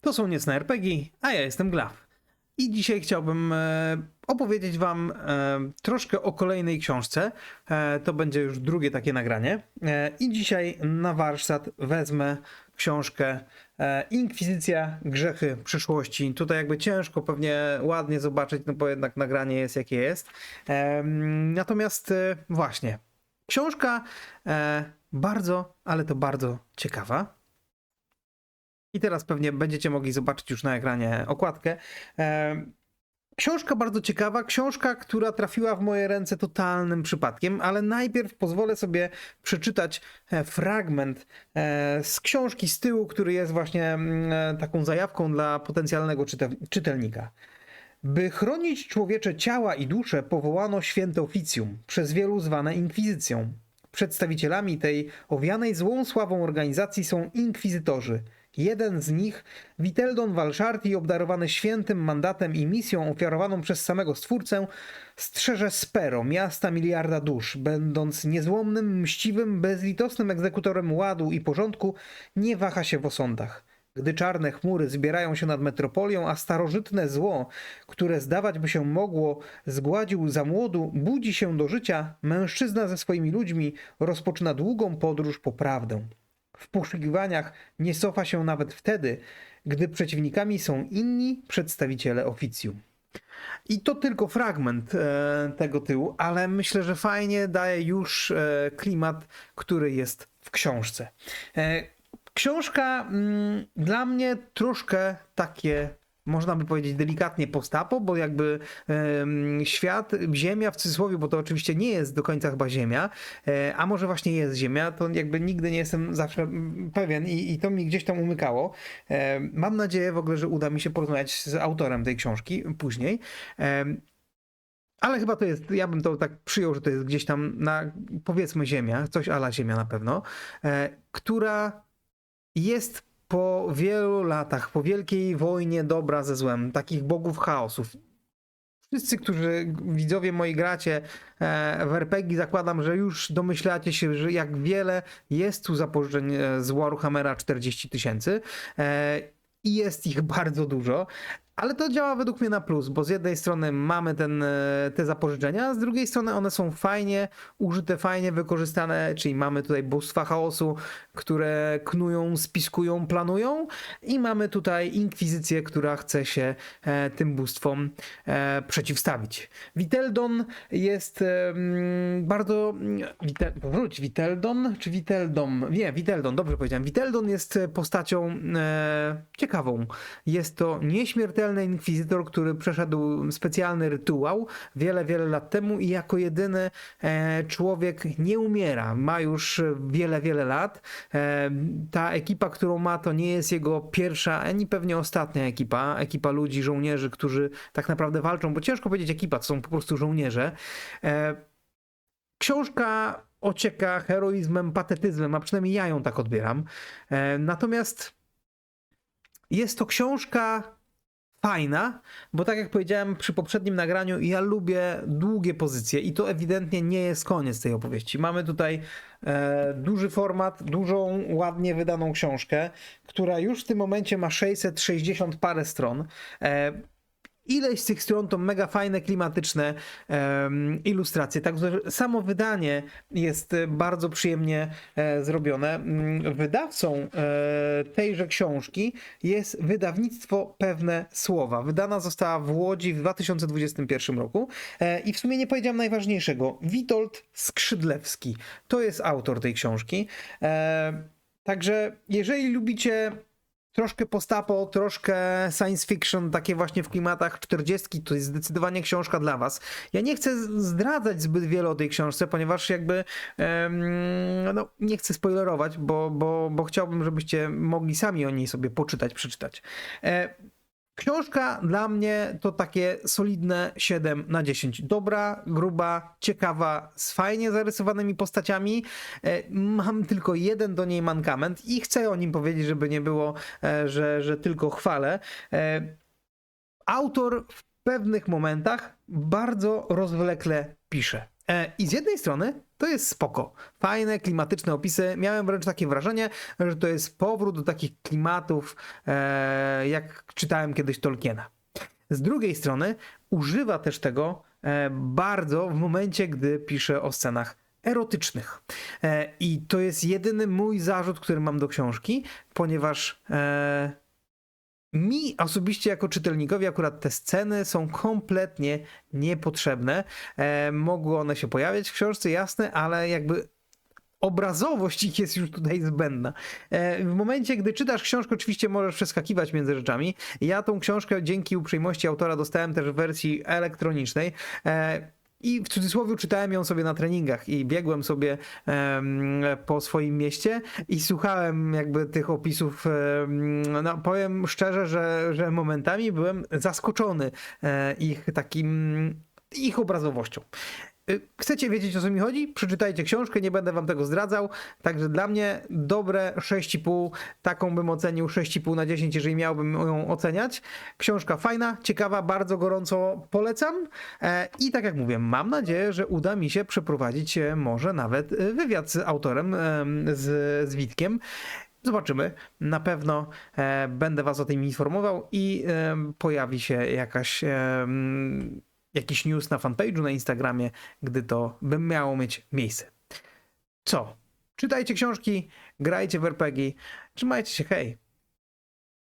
To są Niecne RPG, a ja jestem Glaf. I dzisiaj chciałbym e, opowiedzieć wam e, troszkę o kolejnej książce. E, to będzie już drugie takie nagranie. E, I dzisiaj na warsztat wezmę książkę e, Inkwizycja, grzechy przyszłości. Tutaj jakby ciężko pewnie ładnie zobaczyć, no bo jednak nagranie jest jakie jest. E, natomiast e, właśnie, książka e, bardzo, ale to bardzo ciekawa. I teraz pewnie będziecie mogli zobaczyć już na ekranie okładkę. E, Książka bardzo ciekawa, książka, która trafiła w moje ręce totalnym przypadkiem, ale najpierw pozwolę sobie przeczytać e, fragment e, z książki z tyłu, który jest właśnie mm, taką zajawką dla potencjalnego czyte- czytelnika. By chronić człowiecze ciała i dusze, powołano święte oficjum, przez wielu zwane inkwizycją. Przedstawicielami tej owianej złą sławą organizacji są inkwizytorzy. Jeden z nich, Witeldon Walszarti, obdarowany świętym mandatem i misją ofiarowaną przez samego Stwórcę, strzeże Spero, miasta miliarda dusz, będąc niezłomnym, mściwym, bezlitosnym egzekutorem ładu i porządku, nie waha się w osądach. Gdy czarne chmury zbierają się nad metropolią, a starożytne zło, które zdawać by się mogło zgładził za młodu, budzi się do życia, mężczyzna ze swoimi ludźmi rozpoczyna długą podróż po prawdę. W poszukiwaniach nie cofa się nawet wtedy, gdy przeciwnikami są inni przedstawiciele oficjum. I to tylko fragment e, tego tyłu, ale myślę, że fajnie daje już e, klimat, który jest w książce. E, książka mm, dla mnie troszkę takie. Można by powiedzieć delikatnie postapo, bo jakby świat, Ziemia w cudzysłowie, bo to oczywiście nie jest do końca chyba Ziemia, e, a może właśnie jest Ziemia, to jakby nigdy nie jestem zawsze pewien i, i to mi gdzieś tam umykało. E, mam nadzieję w ogóle, że uda mi się porozmawiać z autorem tej książki później. Em, ale chyba to jest, ja bym to tak przyjął, że to jest gdzieś tam na, powiedzmy, Ziemia, coś ala Ziemia na pewno, e, która jest po wielu latach, po wielkiej wojnie dobra ze złem, takich bogów chaosów. Wszyscy, którzy widzowie moi gracie e, w RPG, zakładam, że już domyślacie się, że jak wiele jest tu zapożyczeń e, z Warhammera 40 tysięcy e, i jest ich bardzo dużo. Ale to działa według mnie na plus, bo z jednej strony mamy ten, e, te zapożyczenia, a z drugiej strony one są fajnie użyte, fajnie wykorzystane, czyli mamy tutaj bóstwa chaosu, które knują, spiskują, planują i mamy tutaj inkwizycję, która chce się e, tym bóstwom e, przeciwstawić. Witeldon jest mm, bardzo... Wite, wróć, Witeldon czy Witeldom? Nie, Witeldon, dobrze powiedziałem. Witeldon jest postacią ciekawą. Jest to nieśmiertelny inkwizytor, który przeszedł specjalny rytuał wiele, wiele lat temu i jako jedyny e, człowiek nie umiera. Ma już wiele, wiele lat. E, ta ekipa, którą ma, to nie jest jego pierwsza, ani pewnie ostatnia ekipa. Ekipa ludzi, żołnierzy, którzy tak naprawdę walczą, bo ciężko powiedzieć ekipa, to są po prostu żołnierze. E, książka ocieka heroizmem, patetyzmem, a przynajmniej ja ją tak odbieram. Natomiast jest to książka fajna, bo tak jak powiedziałem przy poprzednim nagraniu, ja lubię długie pozycje i to ewidentnie nie jest koniec tej opowieści. Mamy tutaj e, duży format, dużą, ładnie wydaną książkę, która już w tym momencie ma 660 parę stron. E, Ileś z tych stron to mega fajne, klimatyczne em, ilustracje. Także samo wydanie jest e, bardzo przyjemnie e, zrobione. Mm, Wydawcą e, tejże książki jest wydawnictwo Pewne Słowa. Wydana została w Łodzi w 2021 roku. E, I w sumie nie powiedziałem najważniejszego. Witold Skrzydlewski to jest autor tej książki. E, Także jeżeli lubicie troszkę postapo, troszkę science fiction, takie właśnie w klimatach 40, to jest zdecydowanie książka dla was. Ja nie chcę zdradzać zbyt wiele o tej książce, ponieważ jakby no, nie chcę spoilerować, bo, bo, bo chciałbym, żebyście mogli sami o niej sobie poczytać, przeczytać. E, Książka dla mnie to takie solidne 7 na 10. Dobra, gruba, ciekawa, z fajnie zarysowanymi postaciami. E, Mam tylko jeden do niej mankament i chcę o nim powiedzieć, żeby nie było, e, że, że tylko chwalę. E, Autor w pewnych momentach bardzo rozwlekle pisze. E, I z jednej strony to jest spoko. Fajne, klimatyczne opisy. Miałem wręcz takie wrażenie, że to jest powrót do takich klimatów, e, jak czytałem kiedyś Tolkiena. Z drugiej strony używa też tego e, bardzo w momencie, gdy pisze o scenach erotycznych. I to jest jedyny mój zarzut, który mam do książki, ponieważ mi osobiście jako czytelnikowi akurat te sceny są kompletnie niepotrzebne. E, mogły one się pojawiać w książce, jasne, ale jakby obrazowość ich jest już tutaj zbędna. E, w momencie, gdy czytasz książkę, oczywiście możesz przeskakiwać między rzeczami. Ja tą książkę dzięki uprzejmości autora dostałem też w wersji elektronicznej. I w cudzysłowie czytałem ją sobie na treningach i biegłem sobie em, po swoim mieście i słuchałem jakby tych opisów. em, no, powiem szczerze, że, że momentami byłem zaskoczony e, ich takim, ich obrazowością. Y, Chcecie wiedzieć o co mi chodzi? Przeczytajcie książkę, nie będę wam tego zdradzał. Także dla mnie dobre 6,5, taką bym ocenił 6,5 na 10, jeżeli miałbym ją oceniać. Książka fajna, ciekawa, bardzo gorąco polecam. E, I tak jak mówię, mam nadzieję, że uda mi się przeprowadzić e, może nawet e, wywiad z autorem, em, z, z Witkiem. Zobaczymy. Na pewno będę Was o tym informował i pojawi się jakaś, jakiś news na fanpage'u na Instagramie, gdy to by miało mieć miejsce. Co? Czytajcie książki, grajcie w RPG, trzymajcie się, hej!